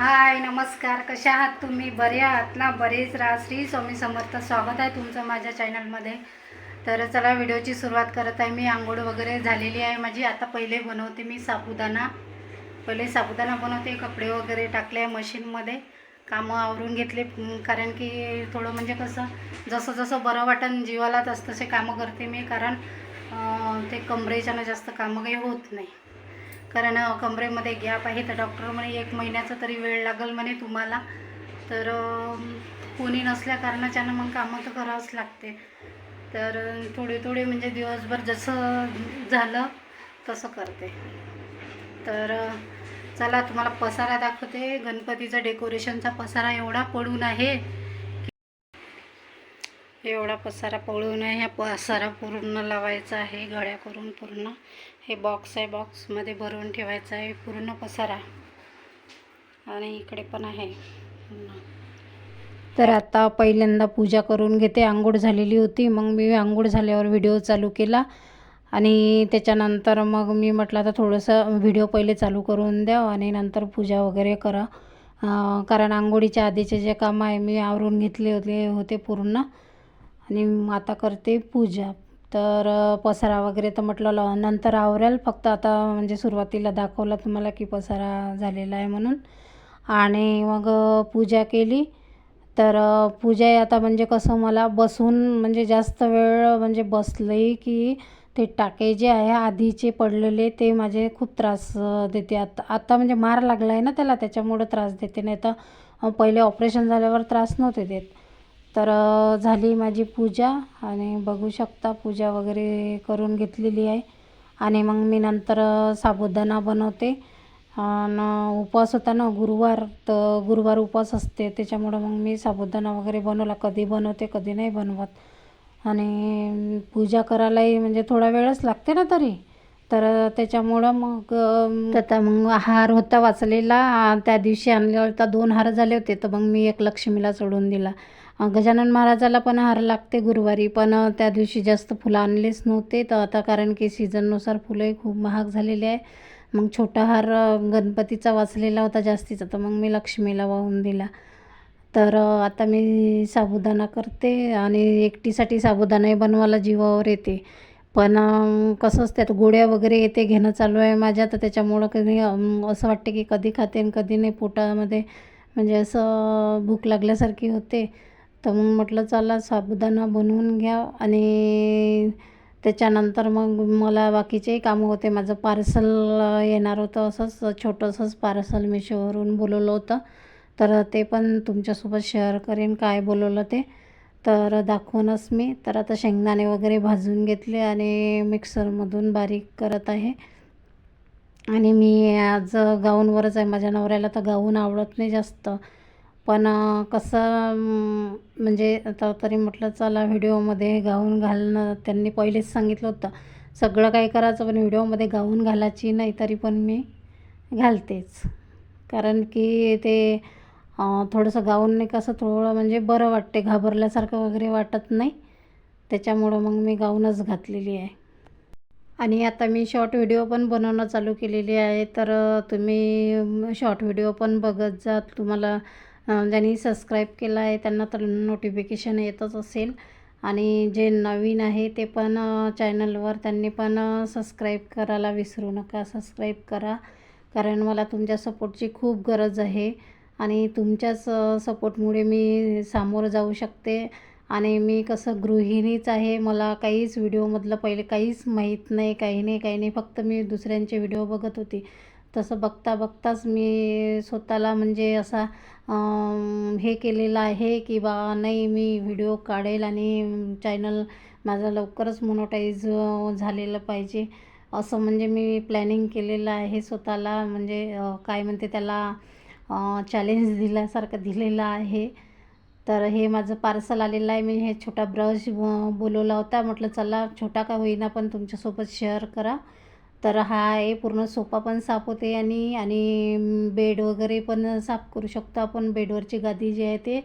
हाय नमस्कार. कशा आहात तुम्ही? बरे आहात ना? बरेच राहा. श्री स्वामी समर्थ. स्वागत आहे तुमचं माझ्या चॅनलमध्ये तर चला व्हिडिओची सुरुवात करत आहे. मी आंघोळ वगैरे झालेली आहे. माझी आता पहिले बनवते मी साबुदाणा. पहिले साबुदाणा बनवते कपडे वगैरे टाकले आहे मशीनमध्ये. कामं आवरून घेतले कारण की थोडं म्हणजे कसं जसं जसं बरं वाटन जीवाला तसं तसे कामं करते मी. कारण ते कमरेच्यानं जास्त कामं काही होत नाही. कारण कमरेमध्ये गॅप आहे तर डॉक्टर म्हणे एक महिन्याचा तरी वेळ लागेल म्हणे तुम्हाला. तर कोणी नसल्या कारणाच्यानं मग कामं तर करावंच लागते. तर थोडे थोडे म्हणजे दिवसभर जसं झालं तसं करते. तर चला तुम्हाला पसारा दाखवते. गणपतीचा डेकोरेशनचा पसारा एवढा पडून आहे. एवढा पसारा पळून नये ह्या पसारा पूर्ण लावायचा आहे. गळ्या करून पूर्ण. हे बॉक्स आहे. बॉक्समध्ये भरून ठेवायचं आहे. पूर्ण पसारा. आणि इकडे पण आहे. तर आता पहिल्यांदा पूजा करून घेते. आंघोळ झालेली होती. मग मी आंघोळ झाल्यावर व्हिडिओ चालू केला. आणि त्याच्यानंतर मग मी म्हटलं आता थोडंसं व्हिडिओ पहिले चालू करून द्या आणि नंतर पूजा वगैरे करा. कारण आंघोळीच्या आधीचे जे कामं आहे मी आवरून घेतले होते होते पूर्ण. आणि मग आता करते पूजा. तर पसारा वगैरे तर म्हटलं ल- नंतर आवरेल. फक्त आता म्हणजे सुरुवातीला दाखवलं तुम्हाला की पसारा झालेला आहे म्हणून. आणि मग पूजा केली. तर पूजा आता म्हणजे कसं मला बसून म्हणजे जास्त वेळ म्हणजे बसले की ते टाके जे आहे आधीचे पडलेले ते माझे खूप त्रास देते. आता आता म्हणजे मार लागला आहे ना त्याला त्याच्यामुळं त्रास देते. नाही तर पहिले ऑपरेशन झाल्यावर त्रास नव्हते देत. तर झाली माझी पूजा आणि बघू शकता पूजा वगैरे करून घेतलेली आहे. आणि मग मी नंतर साबुदाणा बनवते. आणि उपवास होता ना गुरुवार तर गुरुवार उपवास असते. त्याच्यामुळं मग मी साबुदाणा वगैरे बनवला. कधी बनवते कधी नाही बनवत. आणि पूजा करायलाही म्हणजे थोडा वेळच लागते ना तरी. तर त्याच्यामुळं मग त्याचा आता मग हार होता वाचलेला. त्या दिवशी आणला होता दोन हार झाले होते. तर मग मी एक लक्ष्मीला सोडून दिला. गजानन महाराजाला पण हार लागते गुरुवारी पण त्या दिवशी जास्त फुलं आणलेच नव्हते. तर आता कारण की सीझननुसार फुलंही खूप महाग झालेले आहे. मग छोटा हार गणपतीचा वाचलेला होता जास्तीचा तर मग मी लक्ष्मीला वाहून दिला. तर आता मी साबुदाणा करते आणि एकटीसाठी साबुदाणाही बनवायला जीवावर येते. पण कसं त्यात गोळ्या वगैरे येते घेणं चालू आहे माझ्या तर त्याच्यामुळं कधी असं वाटते की कधी खाते आणि कधी नाही. पोटामध्ये म्हणजे असं भूक लागल्यासारखी होते. तर मग म्हटलं चला साबुदाणा बनवून घ्या. आणि त्याच्यानंतर मग मला बाकीचेही कामं होते. माझं पार्सल येणार होतं असंच छोटंसंच पार्सल मिशोवरून बोलवलं होतं. तर ते पण तुमच्यासोबत शेअर करेन काय बोलवलं ते. तर दाखवूनच मी. तर आता शेंगदाणे वगैरे भाजून घेतले आणि मिक्सरमधून बारीक करत आहे. आणि मी आज गाऊनवरच आहे. माझ्या नवऱ्याला तर गाऊन आवडत नाही जास्त. पण कसं म्हणजे आता तरी म्हटलं चला व्हिडिओमध्ये गाऊन घालणं त्यांनी पहिलेच सांगितलं होतं. सगळं काही करायचं पण व्हिडिओमध्ये गाऊन घालायची नाही तरी पण मी घालतेच. कारण की ते थोडंसं थोडंसं गाऊनने कसं थोडं म्हणजे बरं वाटते घाबरल्यासारखं वगैरे वाटत नाही. त्याच्यामुळं मग मी गाऊनच घातलेली आहे. आणि आता मी शॉर्ट व्हिडिओ पण बनवणं चालू केलेली आहे. तर तुम्ही शॉर्ट व्हिडिओ पण बघत जा. तुम्हाला ज्यांनी सबस्क्राईब केलं आहे त्यांना तर नोटिफिकेशन येतच असेल. आणि जे नवीन आहे ते पण चॅनलवर त्यांनी पण सबस्क्राईब करायला विसरू नका. सबस्क्राईब करा. कारण मला तुमच्या सपोर्टची खूप गरज आहे. आणि तुमच्याच सपोर्टमुळे मी सामोरं जाऊ शकते. आणि मी कसं गृहिणीच आहे मला काहीच व्हिडिओमधलं पहिले काहीच माहीत नाही. काही नाही काही नाही. फक्त मी दुसऱ्यांचे व्हिडिओ बघत होती. तसं बघता बघताच मी स्वतःला म्हणजे असा हे केलेलं आहे की बा नाही मी व्हिडिओ काढेल आणि चॅनल माझा लवकरच मोनोटाईज झालेलं पाहिजे. असं म्हणजे मी प्लॅनिंग केलेलं आहे स्वतःला म्हणजे काय म्हणते त्याला चॅलेंज दिल्यासारखं दिलेलं आहे. तर हे माझं पार्सल आलेलं आहे. मी हे छोटा ब्रश बोलवला होता. म्हटलं चला छोटा का होईना पण तुमच्यासोबत शेअर करा. तर हा आहे पूर्ण सोफा पण साफ होते आणि आणि बेड वगैरे पण साफ करू शकतो आपण. बेडवरची गादी जी आहे ते.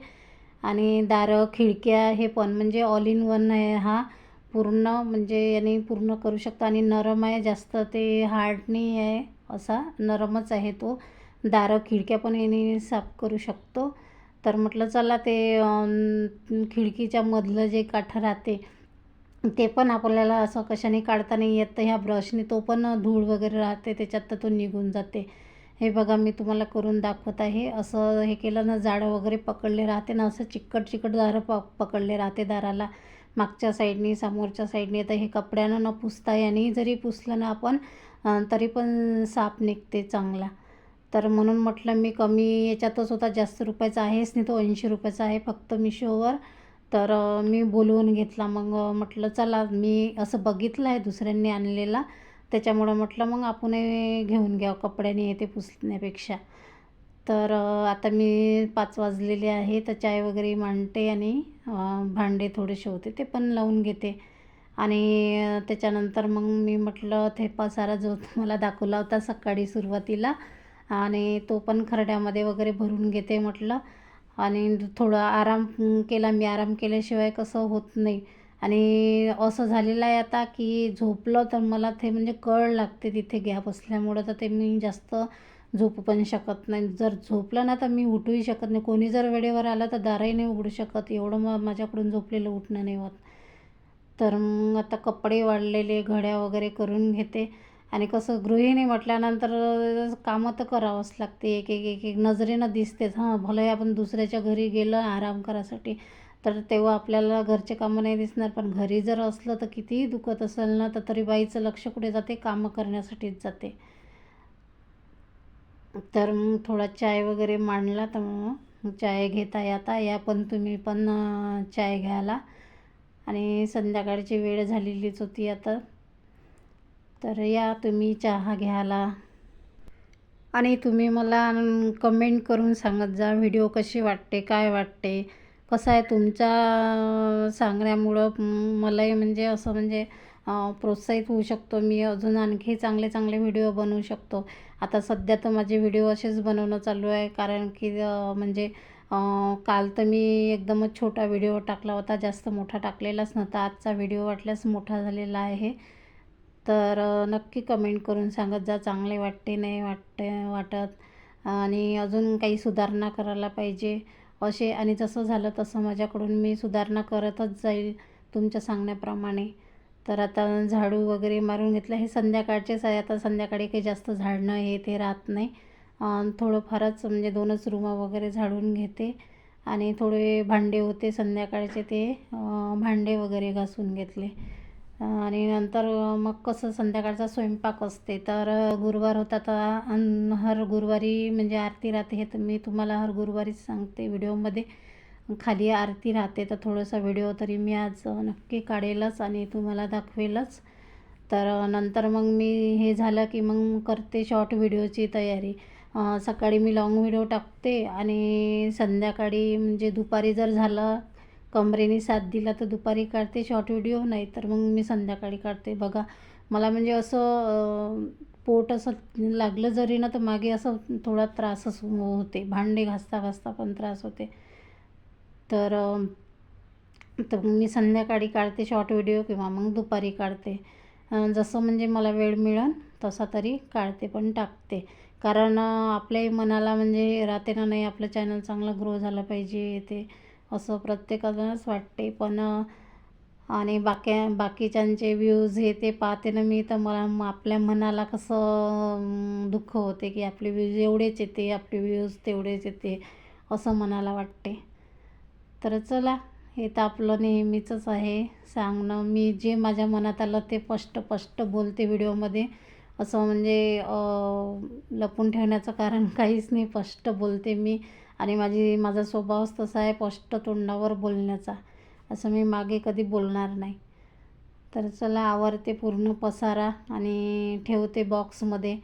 आणि दारं खिडक्या हे पण म्हणजे ऑल इन वन आहे हा. पूर्ण म्हणजे याने पूर्ण करू शकतो. आणि नरम आहे जास्त ते हार्ड नाही आहे असा. नरमच आहे तो. दारं खिडक्या पण याने साफ करू शकतो. तर म्हटलं चला ते खिडकीच्या मधलं जे काठ राहते ते पण आपल्याला असं कशाने काढता नाही येत तर ह्या ब्रशने तो पण धूळ वगैरे राहते त्याच्यात तर तो निघून जाते. हे बघा मी तुम्हाला करून दाखवत आहे. असं हे केलं ना जाडं वगैरे पकडले राहते ना असं चिकट चिकट दारं प पकडले राहते दाराला. मागच्या साईडनी समोरच्या साईडनी. तर हे कपड्यानं न पुसता याने जरी पुसलं ना आपण तरी पण साप निघते चांगला. तर म्हणून म्हटलं मी कमी याच्यातच होता. जास्त रुपयाचा आहेच नाही तो ऐंशी रुपयाचा आहे फक्त मिशोवर. तर मी बोलवून घेतला. मग म्हटलं चला मी असं बघितलं आहे दुसऱ्यांनी आणलेला. त्याच्यामुळं म्हटलं मग आपणही घेऊन घ्यावं कपड्याने येते पुसण्यापेक्षा. तर आता मी पाच वाजलेले आहे. तर चाय वगैरे मांडते आणि भांडे थोडेसे होते ते पण लावून घेते. आणि त्याच्यानंतर मग मी म्हटलं ते पसारा जो मला दाखवला होता सकाळी सुरुवातीला आणि तो पण खरड्यामध्ये वगैरे भरून घेते म्हटलं. आणि थोडं आराम केला मी आराम केल्याशिवाय कसं होत नाही. आणि असं झालेलं आहे आता की झोपलं तर मला ते म्हणजे कळ लागते तिथे गॅप असल्यामुळं तर ते मी जास्त झोपू पण शकत नाही. जर झोपलं ना तर मी उठूही शकत नाही. कोणी जर वेळेवर आलं तर दारही नाही उघडू शकत. एवढं मग माझ्याकडून झोपलेलं उठणं नाही होत. तर मग आता कपडे वाढलेले घड्या वगैरे करून घेते. आणि कसं गृहिणी म्हटल्यानंतर कामं तर करावंच लागते. एक एक एक एक नजरेनं दिसतेच. हां भलंही आपण दुसऱ्याच्या घरी गेलं आराम करायसाठी तर तेव्हा आपल्याला घरचे कामं नाही दिसणार. पण घरी जर असलं तर कितीही दुखत असेल ना तर तरी बाईचं लक्ष कुठे जाते? कामं करण्यासाठीच जाते. तर मग थोडा चाय वगैरे मांडला तर मग चाय घेता येता. या पण तुम्ही पण चाय घ्यायला. आणि संध्याकाळची वेळ झालेलीच होती आता. तर या तुम्ही चहा घ्यायला. आणि तुम्ही मला कमेंट करून सांगत जा व्हिडिओ कशी वाटते काय वाटते कसं आहे तुमच्या सांगण्यामुळं मलाही म्हणजे असं म्हणजे प्रोत्साहित होऊ शकतो. मी अजून आणखी चांगले चांगले व्हिडिओ बनवू शकतो. आता सध्या तर माझे व्हिडिओ असेच बनवणं चालू आहे. कारण की म्हणजे काल तर मी एकदमच छोटा व्हिडिओ टाकला होता. जास्त मोठा टाकलेलाच नव्हता. आजचा व्हिडिओ वाटल्यास मोठा झालेला आहे. तर नक्की कमेंट करून सांगत जा चांगले वाटते नाही वाटते वाटत. आणि अजून काही सुधारणा करायला पाहिजे असे. आणि जसं झालं तसं माझ्याकडून मी सुधारणा करतच जाईल तुमच्या सांगण्याप्रमाणे. तर आता झाडू वगैरे मारून घेतलं. हे संध्याकाळचेच आहे आता संध्याकाळी काही जास्त झाडणं हे ते राहत नाही. थोडंफारच थोडं फारच म्हणजे दोनच रूमा वगैरे झाडून घेते. आणि थोडे भांडे होते संध्याकाळचे ते भांडे वगैरे घासून घेतले. आणि नंतर मग कसं संध्याकाळचा स्वयंपाक असते तर गुरुवार होता तर हर गुरुवारी म्हणजे आरती राहते हे तर मी तुम्हाला हर गुरुवारीच सांगते व्हिडिओमध्ये. खाली आरती राहते तर थोडासा व्हिडिओ तरी मी आज नक्की काढेलच आणि तुम्हाला दाखवेलच. तर नंतर मग मी हे झालं की मग करते शॉर्ट व्हिडिओची तयारी. सकाळी मी लॉंग व्हिडिओ टाकते आणि संध्याकाळी म्हणजे दुपारी जर झालं कमरेने साथ दिला तर दुपारी काढते शॉर्ट व्हिडिओ नाही तर मग मी संध्याकाळी काढते. बघा मला म्हणजे असं पोट असं लागलं जरी ना तर मागे असं थोडा त्रासच होते. भांडे घासता घासता पण त्रास होते. तर तर मी संध्याकाळी काढते शॉर्ट व्हिडिओ किंवा मग दुपारी काढते. जसं म्हणजे मला वेळ मिळेल तसा तरी काढते पण टाकते. कारण आपल्याही मनाला म्हणजे राहते ना नाही आपलं चॅनल चांगलं ग्रो झालं पाहिजे ते असं प्रत्येकालाच वाटते. पण आणि बाक्या बाकीच्यांचे व्ह्यूज हे ते पाहते ना मी तर मला आपल्या मनाला कसं दुःख होते की आपले व्ह्यूज एवढेच येते आपले व्ह्यूज तेवढेच येते असं मनाला वाटते. तर चला हे तर आपलं नेहमीचंच आहे. सांगणं मी जे माझ्या मनात आलं ते स्पष्ट स्पष्ट बोलते व्हिडिओमध्ये. असं म्हणजे लपून ठेवण्याचं कारण काहीच नाही स्पष्ट बोलते मी. आणि माझी माझा स्वभावच तसा आहे स्पष्ट तोंडावर बोलण्याचा. असं मी मागे कधी बोलणार नाही. तर चला आवरते पूर्ण पसारा आणि ठेवते बॉक्समध्ये.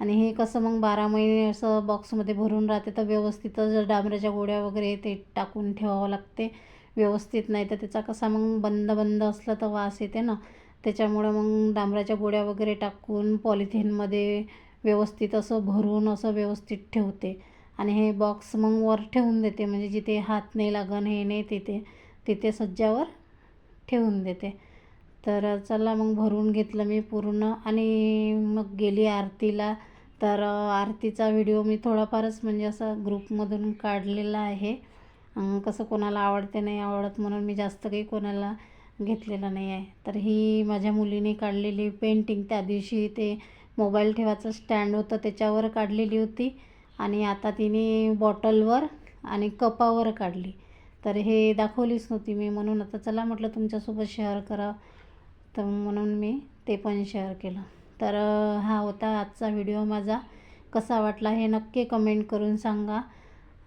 आणि हे कसं मग बारा महिने असं बॉक्समध्ये भरून राहते तर व्यवस्थितच डांबराच्या गोळ्या वगैरे ते टाकून ठेवावं लागते. व्यवस्थित नाही तर त्याचा कसा मग बंद बंद असलं तर वास येते ना. त्याच्यामुळं मग डांबराच्या गोळ्या वगैरे टाकून पॉलिथिनमध्ये व्यवस्थित असं भरून असं व्यवस्थित ठेवते. आणि हे बॉक्स मग वर ठेवून देते. म्हणजे जिथे हात नाही लागन हे नाही तिथे तिथे सज्जावर ठेवून देते. तर चला मग भरून घेतलं मी पूर्ण. आणि मग गेली आरतीला. तर आरतीचा व्हिडिओ मी थोडाफारच म्हणजे असा ग्रुपमधून काढलेला आहे. कसं कोणाला आवडते नाही आवडत म्हणून मी जास्त काही कोणाला घेतलेलं नाही आहे. तर ही माझ्या मुलीने काढलेली पेंटिंग त्या दिवशी ते मोबाईल ठेवायचं स्टँड होतं त्याच्यावर काढलेली होती. आणि आता तिने बॉटलवर आणि कपावर काढली. तर हे दाखवलीच नव्हती मी. म्हणून आता चला म्हटलं तुमच्यासोबत शेअर करा. तर म्हणून मी ते पण शेअर केलं. तर हा होता आजचा व्हिडिओ माझा. कसा वाटला हे नक्की कमेंट करून सांगा.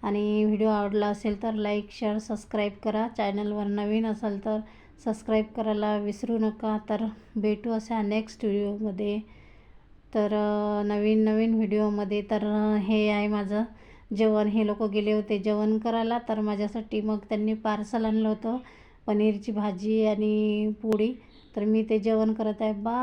आणि व्हिडिओ आवडला असेल तर लाईक शेअर सबस्क्राईब करा. चॅनलवर नवीन असाल तर सबस्क्राईब करायला विसरू नका. तर भेटू अशा नेक्स्ट व्हिडिओमध्ये तर नवीन नवीन व्हिडिओमध्ये तर हे आहे माझं. जेवण हे लोक गेले होते जेवण करायला तर माझ्यासाठी मग त्यांनी पार्सल आणलं होतं. पनीरची भाजी आणि पोळी तर मी ते जेवण करत आहे. बा